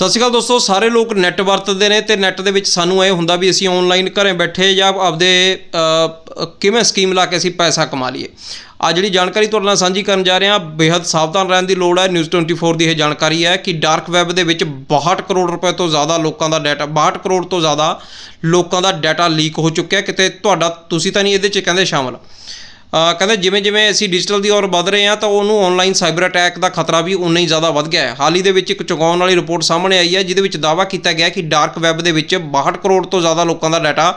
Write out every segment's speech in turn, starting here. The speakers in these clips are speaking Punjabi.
ਸਤਿ ਸ਼੍ਰੀ ਅਕਾਲ ਦੋਸਤੋ, ਸਾਰੇ ਲੋਕ ਨੈੱਟ ਵਰਤਦੇ ਨੇ ਤੇ ਨੈੱਟ ਦੇ ਵਿੱਚ ਸਾਨੂੰ ਇਹ ਹੁੰਦਾ ਵੀ ਅਸੀਂ ਆਨਲਾਈਨ ਘਰੇ ਬੈਠੇ ਜਾਂ ਆਪਦੇ ਕਿਵੇਂ ਸਕੀਮ ਲਾ ਕੇ ਅਸੀਂ ਪੈਸਾ ਕਮਾ ਲਈਏ। ਆ ਜਿਹੜੀ ਜਾਣਕਾਰੀ ਤੁਹਾਡੇ ਨਾਲ ਸਾਂਝੀ ਕਰਨ ਜਾ ਰਹੇ ਹਾਂ ਬੇहद ਸਾਵਧਾਨ ਰਹਿਣ ਦੀ ਲੋੜ ਹੈ। ਨਿਊਜ਼ 24 ਦੀ ਇਹ ਜਾਣਕਾਰੀ ਹੈ ਕਿ ਡਾਰਕ ਵੈਬ ਦੇ ਵਿੱਚ 62 ਕਰੋੜ ਰੁਪਏ ਤੋਂ ਜ਼ਿਆਦਾ ਲੋਕਾਂ ਦਾ ਡਾਟਾ 62 ਕਰੋੜ ਤੋਂ ਜ਼ਿਆਦਾ ਲੋਕਾਂ ਦਾ ਡਾਟਾ ਲੀਕ ਹੋ ਚੁੱਕਿਆ। ਕਿਤੇ ਤੁਹਾਡਾ, ਤੁਸੀਂ ਤਾਂ ਨਹੀਂ ਇਹਦੇ 'ਚ ਕਹਿੰਦੇ ਸ਼ਾਮਲ। ਕਹਿੰਦੇ ਜਿਵੇਂ ਜਿਵੇਂ ਅਸੀਂ ਡਿਜੀਟਲ ਦੀ ਔਰ ਵੱਧ ਰਹੇ ਹਾਂ ਤਾਂ ਉਹਨੂੰ ਆਨਲਾਈਨ ਸਾਈਬਰ ਅਟੈਕ ਦਾ ਖਤਰਾ ਵੀ ਉਨਾ ਹੀ ਜ਼ਿਆਦਾ ਵੱਧ ਗਿਆ ਹੈ। ਹਾਲ ਹੀ ਦੇ ਵਿੱਚ ਇੱਕ ਚੁਕਾਉਣ ਵਾਲੀ ਰਿਪੋਰਟ ਸਾਹਮਣੇ ਆਈ ਹੈ, ਜਿਹਦੇ ਵਿੱਚ ਦਾਅਵਾ ਕੀਤਾ ਗਿਆ ਕਿ ਡਾਰਕ ਵੈਬ ਦੇ ਵਿੱਚ 62 ਕਰੋੜ ਤੋਂ ਜ਼ਿਆਦਾ ਲੋਕਾਂ ਦਾ ਡਾਟਾ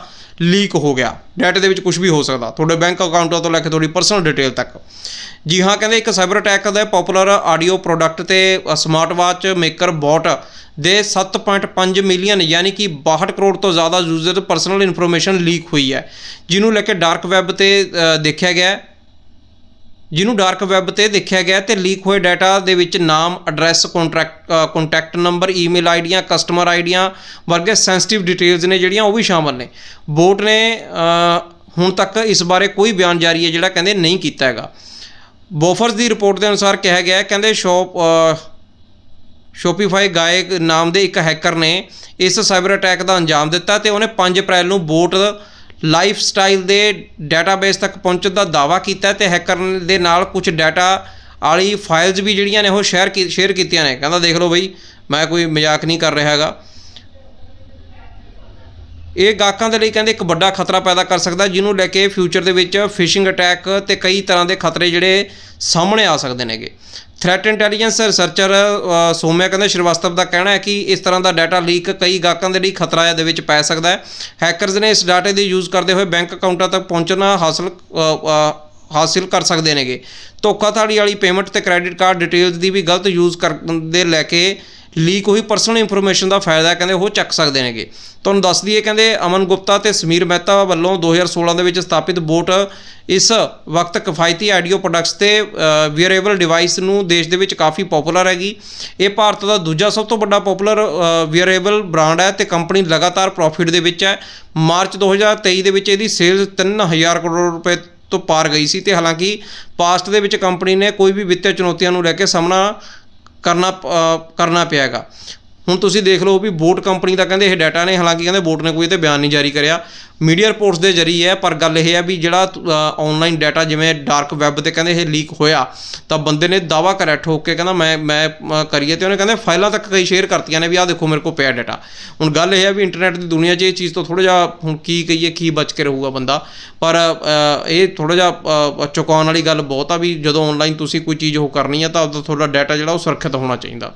ਲੀਕ ਹੋ ਗਿਆ। ਡਾਟਾ ਦੇ ਵਿੱਚ ਕੁਝ ਵੀ ਹੋ ਸਕਦਾ। ਤੁਹਾਡੇ ਬੈਂਕ ਅਕਾਊਂਟਾਂ ਤੋਂ ਲੈ ਕੇ ਤੁਹਾਡੀ ਪਰਸਨਲ ਡਿਟੇਲ ਤੱਕ। ਜੀ ਹਾਂ, ਕਹਿੰਦੇ ਇੱਕ ਸਾਈਬਰ ਅਟੈਕ ਦਾ ਪਪੂਲਰ ਆਡੀਓ ਪ੍ਰੋਡਕਟ ਤੇ ਸਮਾਰਟ ਵਾਚ ਮੇਕਰ ਬੋਟ ਦੇ 7.5 ਮਿਲੀਅਨ, ਯਾਨੀ ਕਿ 62 ਕਰੋੜ ਤੋਂ ਜ਼ਿਆਦਾ ਯੂਜ਼ਰ ਪਰਸਨਲ ਇਨਫੋਰਮੇਸ਼ਨ ਲੀਕ ਹੋਈ ਹੈ। ਜਿਹਨੂੰ ਲੈ ਕੇ ਡਾਰਕ ਵੈਬ ਤੇ ਦੇਖਿਆ ਗਿਆ ਜਿਹਨੂੰ ਡਾਰਕ ਵੈਬ ਤੇ ਦੇਖਿਆ ਗਿਆ ਤੇ ਲੀਕ ਹੋਏ ਡਾਟਾ ਦੇ ਵਿੱਚ ਨਾਮ, address, contract contact number email ਆਈਡੀਆਂ customer ਆਈਡੀਆਂ ਵਰਗੇ ਸੈਂਸਿਟਿਵ ਡਿਟੇਲਸ ਨੇ ਜਿਹੜੀਆਂ ਉਹ ਵੀ ਸ਼ਾਮਲ ਨੇ। ਬੋਟ ਨੇ ਹੁਣ ਤੱਕ ਇਸ ਬਾਰੇ ਕੋਈ ਬਿਆਨ ਜਾਰੀ ਹੈ ਜਿਹੜਾ ਕਹਿੰਦੇ ਨਹੀਂ ਕੀਤਾ ਹੈਗਾ। ਬੋਫਰਸ ਦੀ ਰਿਪੋਰਟ ਦੇ ਅਨੁਸਾਰ ਕਿਹਾ ਗਿਆ ਹੈ, ਕਹਿੰਦੇ ਸ਼ੋਪ ਸ਼ੋਪੀਫਾਈ ਗਾਇਕ ਨਾਮ ਦੇ ਇੱਕ ਹੈਕਰ ਨੇ ਇਸ ਸਾਈਬਰ ਅਟੈਕ ਦਾ ਅੰਜਾਮ ਦਿੱਤਾ ਤੇ ਉਹਨੇ 5 ਅਪ੍ਰੈਲ ਨੂੰ ਬੋਟ ਲਾਈਫ ਸਟਾਈਲ ਦੇ ਡਾਟਾਬੇਸ ਤੱਕ ਪਹੁੰਚਣ ਦਾ ਦਾਅਵਾ ਕੀਤਾ ਤੇ ਹੈਕਰ ਦੇ ਨਾਲ ਕੁਝ ਡਾਟਾ ਵਾਲੀ ਫਾਈਲਸ ਵੀ ਜਿਹੜੀਆਂ ਨੇ ਉਹ ਸ਼ੇਅਰ ਸ਼ੇਅਰ ਕੀਤੀਆਂ ਨੇ। ਕਹਿੰਦਾ ਦੇਖ ਲਓ ਬਈ, ਮੈਂ ਕੋਈ ਮਜ਼ਾਕ ਨਹੀਂ ਕਰ ਰਿਹਾ ਹੈਗਾ। ਇਹ ਗਾਹਕਾਂ ਦੇ ਲਈ ਕਹਿੰਦੇ ਇੱਕ ਵੱਡਾ ਖਤਰਾ ਪੈਦਾ ਕਰ ਸਕਦਾ, ਜਿਹਨੂੰ ਲੈ ਕੇ ਫਿਊਚਰ ਦੇ ਵਿੱਚ ਫਿਸ਼ਿੰਗ ਅਟੈਕ ਤੇ ਕਈ ਤਰ੍ਹਾਂ ਦੇ ਖਤਰੇ ਜਿਹੜੇ ਸਾਹਮਣੇ ਆ ਸਕਦੇ ਨੇਗੇ। ਥ੍ਰੈਟ ਇੰਟੈਲੀਜੈਂਸ ਰਿਸਰਚਰ ਸੋਮਿਆ ਕਹਿੰਦੇ ਸ਼੍ਰੀਵਾਸਤਵ ਦਾ ਕਹਿਣਾ ਹੈ ਕਿ ਇਸ ਤਰ੍ਹਾਂ ਦਾ ਡਾਟਾ ਲੀਕ ਕਈ ਗਾਹਕਾਂ ਦੇ ਲਈ ਖਤਰਾ ਦੇ ਵਿੱਚ ਪੈ ਸਕਦਾ ਹੈ। ਹੈਕਰਸ ਨੇ ਇਸ ਡਾਟੇ ਦੀ ਯੂਜ਼ ਕਰਦੇ ਹੋਏ ਬੈਂਕ ਅਕਾਊਂਟਾਂ ਤੱਕ ਪਹੁੰਚਣਾ ਹਾਸਲ ਅ, ਹਾਸਿਲ ਕਰ ਸਕਦੇ ਨੇਗੇ। ਧੋਖਾਧੜੀ ਵਾਲੀ ਪੇਮੈਂਟ ਤੇ ਕ੍ਰੈਡਿਟ ਕਾਰਡ ਡਿਟੇਲਸ ਦੀ ਵੀ ਗਲਤ ਯੂਜ਼ ਕਰਨ ਦੇ ਲੈ ਕੇ ਲੀਕ ਹੋਈ ਪਰਸਨਲ ਇਨਫੋਰਮੇਸ਼ਨ ਦਾ ਫਾਇਦਾ ਕਹਿੰਦੇ ਉਹ ਚੱਕ ਸਕਦੇ ਨੇਗੇ। ਤੁਹਾਨੂੰ ਦੱਸ ਦਈਏ, ਕਹਿੰਦੇ ਅਮਨ ਗੁਪਤਾ ਤੇ ਸਮੀਰ ਮਹਿਤਾ ਵੱਲੋਂ 2016 ਦੇ ਵਿੱਚ ਸਥਾਪਿਤ ਬੋਟ ਇਸ ਵਕਤ ਕਿਫਾਇਤੀ ਆਡੀਓ ਪ੍ਰੋਡਕਟਸ ਤੇ ਵੀਅਰੇਬਲ ਡਿਵਾਈਸ ਨੂੰ ਦੇਸ਼ ਦੇ ਵਿੱਚ ਕਾਫੀ ਪਪੂਲਰ ਹੈਗੀ। ਇਹ ਭਾਰਤ ਦਾ ਦੂਜਾ ਸਭ ਤੋਂ ਵੱਡਾ ਪਪੂਲਰ ਵੀਅਰੇਬਲ ਬ੍ਰਾਂਡ ਹੈ ਤੇ ਕੰਪਨੀ ਲਗਾਤਾਰ ਪ੍ਰੋਫਿਟ ਦੇ ਵਿੱਚ ਹੈ। ਮਾਰਚ 2023 ਦੇ ਵਿੱਚ ਇਹਦੀ ਸੇਲਸ 3000 ਕਰੋੜ ਰੁਪਏ ਤੋਂ ਪਾਰ ਗਈ ਸੀ ਤੇ ਹਾਲਾਂਕਿ ਪਾਸਟ ਦੇ ਵਿੱਚ ਕੰਪਨੀ ਨੇ ਕੋਈ ਵੀ ਵਿੱਤੀ ਚੁਣੌਤੀਆਂ ਨੂੰ ਲੈ ਕੇ ਸਾਹਮਣਾ ਕਰਨਾ ਅ, ਕਰਨਾ ਪਿਆਗਾ ਹੁਣ ਤੁਸੀਂ ਦੇਖ ਲਓ ਵੀ ਬੋਟ ਕੰਪਨੀ ਦਾ ਕਹਿੰਦੇ ਇਹ ਡਾਟਾ ਨੇ, ਹਾਲਾਂਕਿ ਕਹਿੰਦੇ ਬੋਟ ਨੇ ਕੋਈ ਤੇ ਬਿਆਨ ਨਹੀਂ ਜਾਰੀ ਕਰਿਆ। ਮੀਡੀਆ ਰਿਪੋਰਟਸ ਦੇ ਜ਼ਰੀਏ ਹੈ, ਪਰ ਗੱਲ ਇਹ ਹੈ ਵੀ ਜਿਹੜਾ ਆਨਲਾਈਨ ਡਾਟਾ ਜਿਵੇਂ ਡਾਰਕ ਵੈਬ ਤੇ ਕਹਿੰਦੇ ਇਹ ਲੀਕ ਹੋਇਆ, ਤਾਂ ਬੰਦੇ ਨੇ ਦਾਵਾ ਕਰਿਆ ਠੋਕ ਕੇ, ਕਹਿੰਦਾ ਮੈਂ ਮੈਂ ਕਰੀਏ ਤੇ ਉਹਨੇ ਕਹਿੰਦੇ ਫਾਈਲਾਂ ਤੱਕ ਕਈ ਸ਼ੇਅਰ ਕਰਤੀਆਂ ਨੇ ਵੀ ਆਹ ਦੇਖੋ ਮੇਰੇ ਕੋਲ ਪਿਆ ਡਾਟਾ ਹੁਣ ਗੱਲ ਇਹ ਹੈ ਵੀ ਇੰਟਰਨੈਟ ਦੀ ਦੁਨੀਆ 'ਚ ਇਹ ਚੀਜ਼ ਤੋਂ ਥੋੜਾ ਜਿਹਾ ਹੁਣ ਕੀ ਕਹੀਏ, ਕੀ ਬਚ ਕੇ ਰਹੂਗਾ ਬੰਦਾ। ਪਰ ਇਹ ਥੋੜਾ ਜਿਹਾ ਚੁਕਾਉਣ ਵਾਲੀ ਗੱਲ ਬਹੁਤ ਆ ਵੀ ਜਦੋਂ ਆਨਲਾਈਨ ਤੁਸੀਂ ਕੋਈ ਚੀਜ਼ ਉਹ ਕਰਨੀ ਆ ਤਾਂ ਉਦੋਂ ਤੁਹਾਡਾ ਡਾਟਾ ਜਿਹੜਾ ਉਹ ਸੁਰੱਖਿਅਤ ਹੋਣਾ ਚਾਹੀਦਾ।